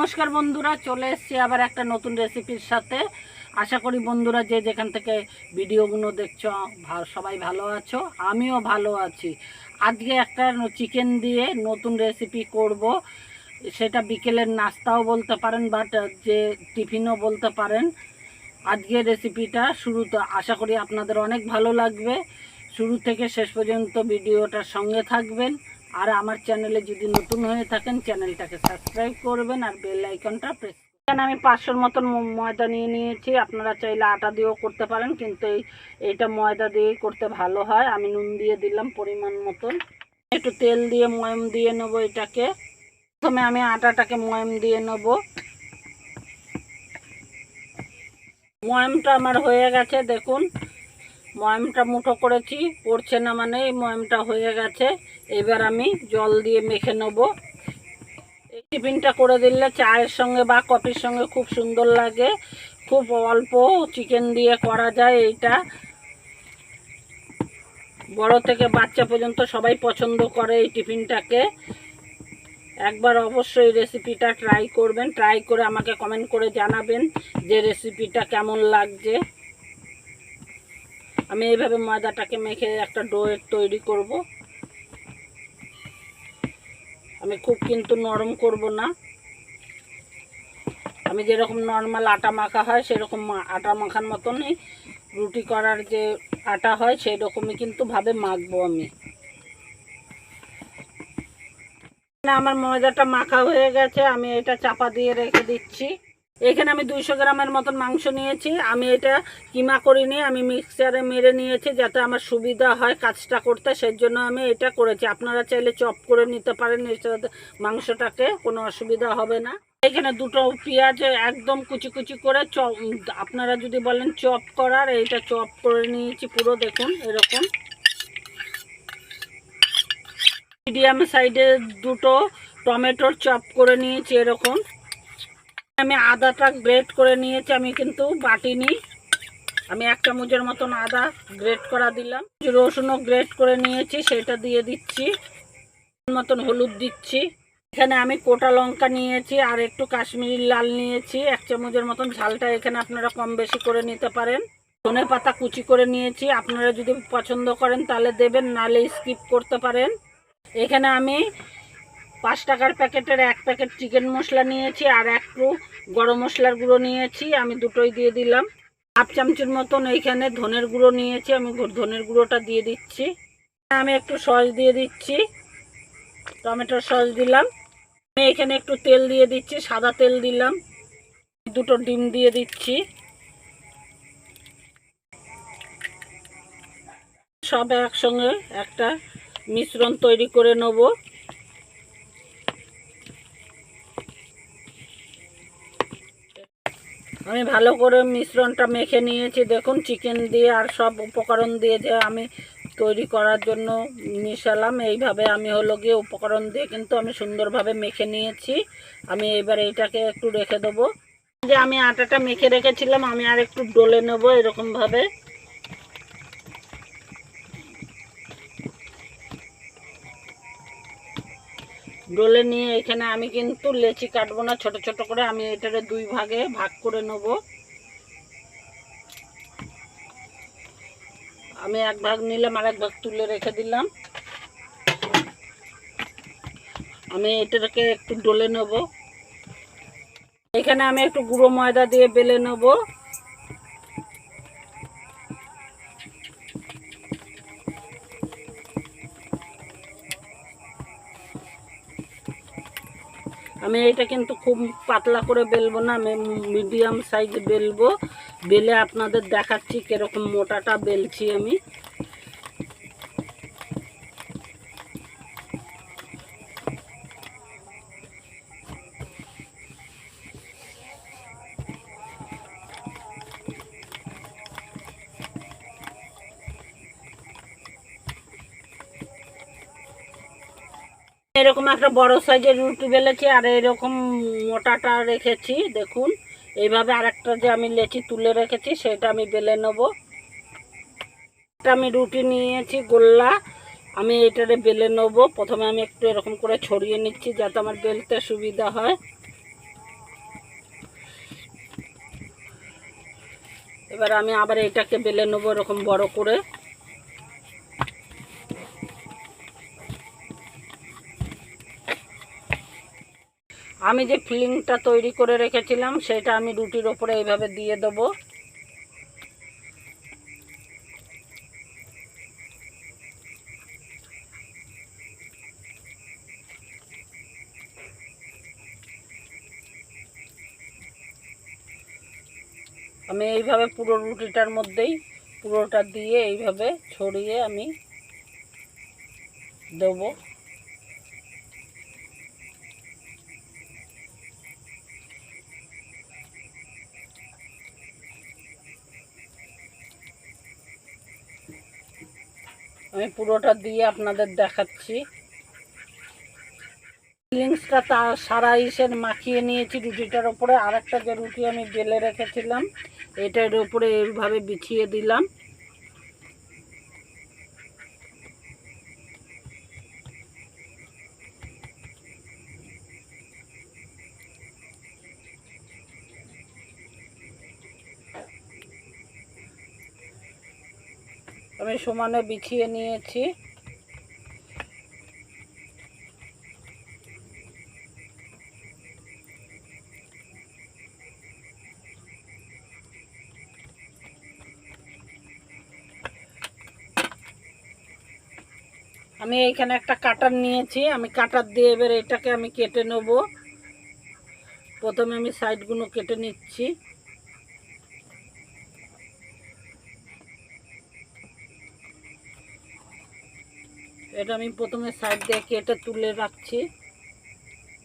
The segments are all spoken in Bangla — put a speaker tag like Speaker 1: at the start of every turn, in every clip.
Speaker 1: নমস্কার বন্ধুরা, চলে এসেছি আবার একটা নতুন রেসিপির সাথে। আশা করি বন্ধুরা যে যেখান থেকে ভিডিওগুলো দেখছ সবাই ভালো আছো, আমিও ভালো আছি। আজকে একটা চিকেন দিয়ে নতুন রেসিপি করব। সেটা বিকেলের নাস্তাও বলতে পারেন বাট যে টিফিনও বলতে পারেন। আজকে রেসিপিটা শুরুতে আশা করি আপনাদের অনেক ভালো লাগবে। শুরু থেকে শেষ পর্যন্ত ভিডিওটার সঙ্গে থাকবেন। আর আমার চ্যানেলে যদি নতুন হয়ে থাকেন, চ্যানেলটাকে সাবস্ক্রাইব করবেন আর বেল আইকনটা প্রেস এখানে আমি পাঁচশোর মতন ময়দা নিয়ে নিয়েছি। আপনারা চাইলে আটা দিয়েও করতে পারেন, কিন্তু এই, এইটা ময়দা দিয়েই করতে ভালো হয়। আমি নুন দিয়ে দিলাম পরিমাণ মতন। একটু তেল দিয়ে ময়ম দিয়ে নেব এটাকে। প্রথমে আমি আটাটাকে ময়ম দিয়ে নেব। ময়মটা আমার হয়ে গেছে, দেখুন। ময়মটা মুঠো করেছি, পড়ছে না মানে এই ময়মটা হয়ে গেছে। এবার আমি জল দিয়ে মেখে নেব। এই টিফিনটা করে দিলে চায়ের সঙ্গে বা কফির সঙ্গে খুব সুন্দর লাগে। খুব অল্প চিকেন দিয়ে করা যায় এইটা। বড় থেকে বাচ্চা পর্যন্ত সবাই পছন্দ করে এই টিফিনটাকে। একবার অবশ্যই রেসিপিটা ট্রাই করবেন। ট্রাই করে আমাকে কমেন্ট করে জানাবেন যে রেসিপিটা কেমন লাগছে। আমি এইভাবে ময়দাটাকে মেখে একটা ডোয়ের তৈরি করব। আমি খুব কিন্তু নরম করব না। আমি যেরকম নর্মাল আটা মাখা হয়, সেরকম আটা মাখার মতনই রুটি করার যে আটা হয় সেই রকমই কিন্তু ভাবে মাখবো আমি। আমার ময়দাটা মাখা হয়ে গেছে, আমি এটা চাপা দিয়ে রেখে দিচ্ছি। এখানে আমি দুইশো গ্রামের মতন মাংস নিয়েছি। আমি এটা কিমা করিনি, আমি মিক্সচারে মেরে নিয়েছি যাতে আমার সুবিধা হয় কাজটা করতে সেই জন্য আমি এটা করেছি। আপনারা চাইলে চপ করে নিতে পারেন সাথে মাংসটাকে কোনো অসুবিধা হবে না। এখানে দুটো পেঁয়াজ একদম কুচি কুচি করে চপ আপনারা যদি বলেন চপ করার, এইটা চপ করে নিয়েছি পুরো, দেখুন, এরকম। মিডিয়াম সাইডে দুটো টমেটোর চপ করে নিয়েছি, এরকম। আমি আদাটা গ্রেট করে নিয়েছি, আমি কিন্তু বাটিনি। আমি এক চামচের মতন আদা গ্রেট করা দিলাম। রসুনও গ্রেট করে নিয়েছি, সেটা দিয়ে দিচ্ছি। মতন হলুদ দিচ্ছি। এখানে আমি কোটা লঙ্কা নিয়েছি আর একটু কাশ্মীরি লাল নিয়েছি। এক চামচের মতন ঝালটা এখানে আপনারা কম বেশি করে নিতে পারেন। ধনে পাতা কুচি করে নিয়েছি। আপনারা যদি পছন্দ করেন তাহলে দেবেন নালে স্কিপ করতে পারেন। এখানে আমি পাঁচ টাকার প্যাকেটের এক প্যাকেট চিকেন মশলা নিয়েছি আর একটু গরম মশলার গুঁড়ো নিয়েছি, আমি দুটোই দিয়ে দিলাম। হাফ চামচের মতন এইখানে ধনের গুঁড়ো নিয়েছি, আমি ধনের গুঁড়োটা দিয়ে দিচ্ছি। আমি একটু সস দিয়ে দিচ্ছি, টমেটোর সস দিলাম। আমি এখানে একটু তেল দিয়ে দিচ্ছি, সাদা তেল দিলাম। দুটো ডিম দিয়ে দিচ্ছি। সব একসঙ্গে একটা মিশ্রণ তৈরি করে নেব। আমি ভালো করে মিশ্রণটা মেখে নিয়েছি। দেখুন চিকেন দিয়ে আর সব উপকরণ দিয়ে যে আমি তৈরি করার জন্য মিশালাম। এইভাবে আমি হলো গিয়ে উপকরণ দিয়ে কিন্তু আমি সুন্দরভাবে মেখে নিয়েছি। আমি এবার এইটাকে একটু রেখে দেবো। যে আমি আটাটা মেখে রেখেছিলাম, আমি আর একটু ডলে নেব এরকমভাবে। ডলে নিয়ে এখানে আমি কিন্তু লেচি কাটবো না, ছোট ছোট করে আমি এটারে দুই ভাগে ভাগ করে নেব। আমি এক ভাগ নিলাম আর এক ভাগ তুলে রেখে দিলাম। আমি এটাকে একটু ডলে নেব। এখানে আমি একটু গুঁড়ো ময়দা দিয়ে বেলে নেব। আমি এটা কিন্তু খুব পাতলা করে বেলবো না, আমি মিডিয়াম সাইজ বেলবো। বেলে আপনাদের দেখাচ্ছি কীরকম মোটাটা বেলছি আমি। একটা বড় সাইজের রুটি বেলেছি আর এরকম মোটাটা রেখেছি, দেখুন। এইভাবে আরেকটা যে আমি লেচি তুলে রেখেছি, সেটা আমি বেলে নেব। একটা আমি রুটি নিয়েছি, গোল্লা। আমি এটারে বেলে নেব। প্রথমে আমি একটু এরকম করে ছড়িয়ে নিচ্ছি, যাতে আমার বেলতে সুবিধা হয়। এবার আমি আবার এটাকে বেলে নেব এরকম বড় করে। আমি যে ফিলিংটা তৈরি করে রেখেছিলাম, সেটা আমি রুটির ওপরে এইভাবে দিয়ে দেবো। আমি এইভাবে পুরো রুটিটার মধ্যেই পুরোটা দিয়ে এইভাবে ছড়িয়ে আমি দেবো। আমি পুরোটা দিয়ে আপনাদের দেখাচ্ছি। ফিলিংসটা তা সারা ইসের মাখিয়ে নিয়েছি রুটিটার ওপরে আর একটা যে রুটি আমি বেলে রেখেছিলাম, এটার উপরে এইভাবে বিছিয়ে দিলাম। আমি সমানে বিছিয়ে নিয়েছি। আমি এইখানে একটা কাটার নিয়েছি। আমি কাটার দিয়ে এবার এটাকে আমি কেটে নেব। প্রথমে আমি সাইডগুলো কেটে নিচ্ছি। এটা আমি প্রথমে সাইড দিয়ে কেটে তুলে রাখছি।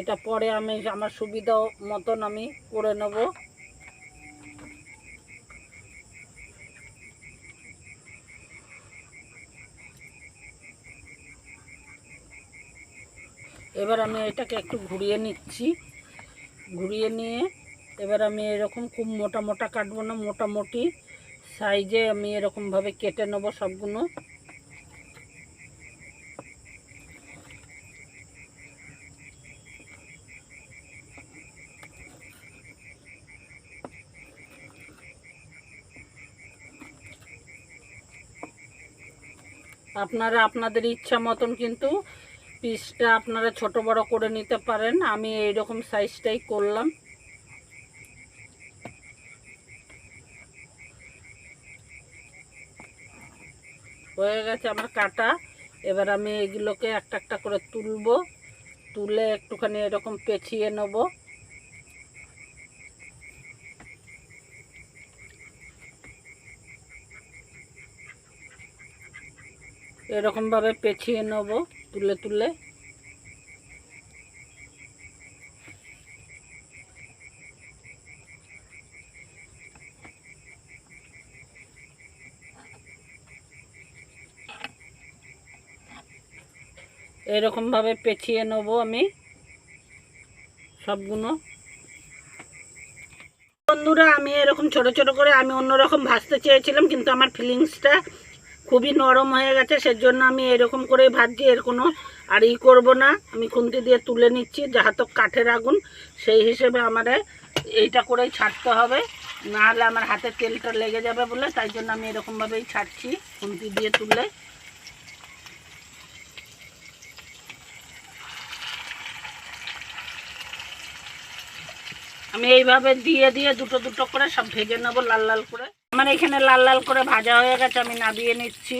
Speaker 1: এটা পরে আমি আমার সুবিধা মতন আমি করে নেব। এবার আমি এটাকে একটু ঘুরিয়ে নিচ্ছি। ঘুরিয়ে নিয়ে এবার আমি এরকম খুব মোটা মোটা কাটবো না, মোটামুটি সাইজে আমি এরকমভাবে কেটে নেব সবগুলো। আপনারা আপনাদের ইচ্ছা মতন কিন্তু পিসটা আপনারা ছোট বড় করে নিতে পারেন। আমি এই রকম সাইজটাই করলাম। হয়ে গেছে আমার কাটা। এবার আমি এগুলোকে একটা একটা করে তুলবো। তুলে একটুখানি এরকম পেঁচিয়ে নেব। এরকমভাবে পেঁচিয়ে নেব, তুলে তুলে। এরকমভাবে পেঁচিয়ে নেব আমি সবগুলো। বন্ধুরা, আমি এরকম ছোট ছোট করে আমি অন্যরকম ভাজতে চেয়েছিলাম, কিন্তু আমার ফিলিংসটা খুবই নরম হয়ে গেছে, সেজন্য আমি এরকম করেই ভাজছি এর কোনো আর ই করব না। আমি খুন্তি দিয়ে তুলে নিচ্ছি যাহাতক কাঠের আগুন, সেই হিসেবে আমার এইটা করেই ছাড়তে হবে। নাহলে আমার হাতে তেলটা লেগে যাবে বলে, তাই জন্য আমি এরকমভাবেই ছাড়ছি, খুন্তি দিয়ে তুলে। আমি এইভাবে দিয়ে দিয়ে দুটো দুটো করে সব ভেজে নেব, লাল লাল করে। আমার এখানে লাল লাল করে ভাজা হয়ে গেছে, আমি নাবিয়ে নিচ্ছি।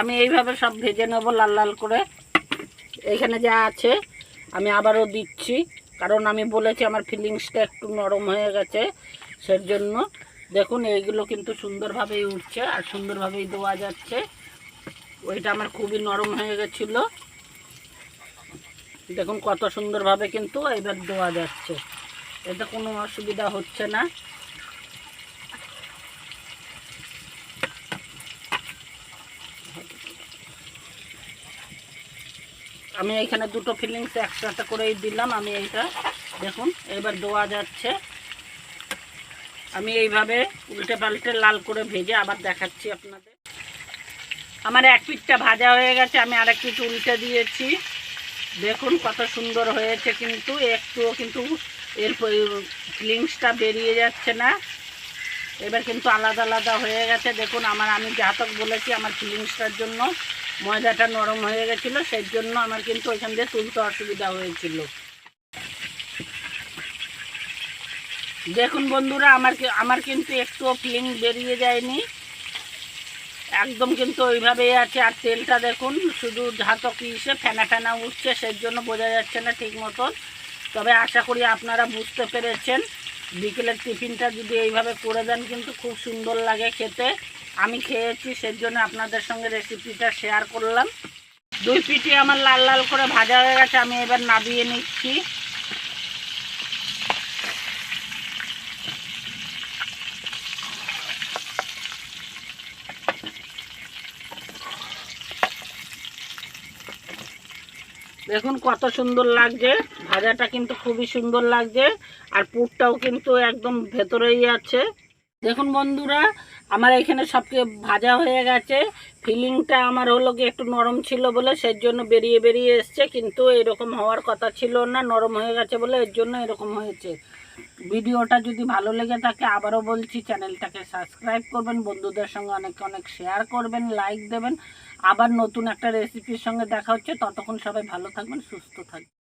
Speaker 1: আমি এইভাবে সব ভেজে নেব লাল লাল করে। এখানে যা আছে, আমি আবারও দিচ্ছি, কারণ আমি বলেছি আমার ফিলিংসটা একটু নরম হয়ে গেছে সের জন্য দেখুন এইগুলো কিন্তু সুন্দরভাবেই উঠছে আর সুন্দরভাবেই দেওয়া যাচ্ছে। ওইটা আমার খুবই নরম হয়ে গেছিল। দেখুন কত সুন্দরভাবে কিন্তু এবার দেওয়া যাচ্ছে। এতে কোনো অসুবিধা হচ্ছে না। আমি এখানে দুটো ফিলিংস একসাথে করেই দিলাম আমি এইটা। দেখুন, এবার দেওয়া যাচ্ছে। আমি এইভাবে উল্টে পাল্টে লাল করে ভেজে আবার দেখাচ্ছি আপনাদের। আমার এক পিঠটা ভাজা হয়ে গেছে, আমি আরেক পিঠ উল্টে দিয়েছি। দেখুন কত সুন্দর হয়েছে কিন্তু, একটুও কিন্তু এর ফিলিংসটা বেরিয়ে যাচ্ছে না। এবার কিন্তু আলাদা আলাদা হয়ে গেছে। দেখুন আমার, আমি জাতক বলেছি, আমার ফিলিংসটার জন্য ময়দাটা নরম হয়ে গেছিল, সেই জন্য আমার কিন্তু ওইখান দিয়ে তুলতে অসুবিধা হয়েছিল। দেখুন বন্ধুরা, আমার আমার কিন্তু একটুও ফিলিং বেরিয়ে যায়নি। একদম কিন্তু ওইভাবেই আছে। আর তেলটা দেখুন, শুধু ঝাঁতক ইসে ফেনা ফেনা উঠছে সেই জন্য বোঝা যাচ্ছে না ঠিক মতন। তবে আশা করি আপনারা বুঝতে পেরেছেন। বিকেলের টিফিনটা যদি এইভাবে করে দেন কিন্তু খুব সুন্দর লাগে খেতে। আমি খেয়েছি সেই জন্য আপনাদের সঙ্গে রেসিপিটা শেয়ার করলাম। দুই পিঠে আমার লাল লাল করে ভাজা হয়ে গেছে, আমি এবার নাবিয়ে নিচ্ছি। দেখুন কত সুন্দর লাগছে। ভাজাটা কিন্তু খুবই সুন্দর লাগছে। আর পুরটাও কিন্তু একদম ভেতরেই আছে। দেখুন বন্ধুরা, আমার এখানে সবকে ভাজা হয়ে গেছে। ফিলিংটা আমার হলো কি একটু নরম ছিল বলে সেই জন্য বেরিয়ে বেরিয়ে এসছে, কিন্তু এরকম হওয়ার কথা ছিল না, নরম হয়ে গেছে বলে এর জন্য এরকম হয়েছে। ভিডিওটা যদি ভালো লেগে থাকে, আবারও বলছি, চ্যানেলটাকে সাবস্ক্রাইব করবেন, বন্ধুদের সঙ্গে অনেক অনেক শেয়ার করবেন লাইক দেবেন। আবার নতুন একটা রেসিপির সঙ্গে দেখা হচ্ছে। ততক্ষণ সবাই ভালো থাকবেন সুস্থ থাকবেন।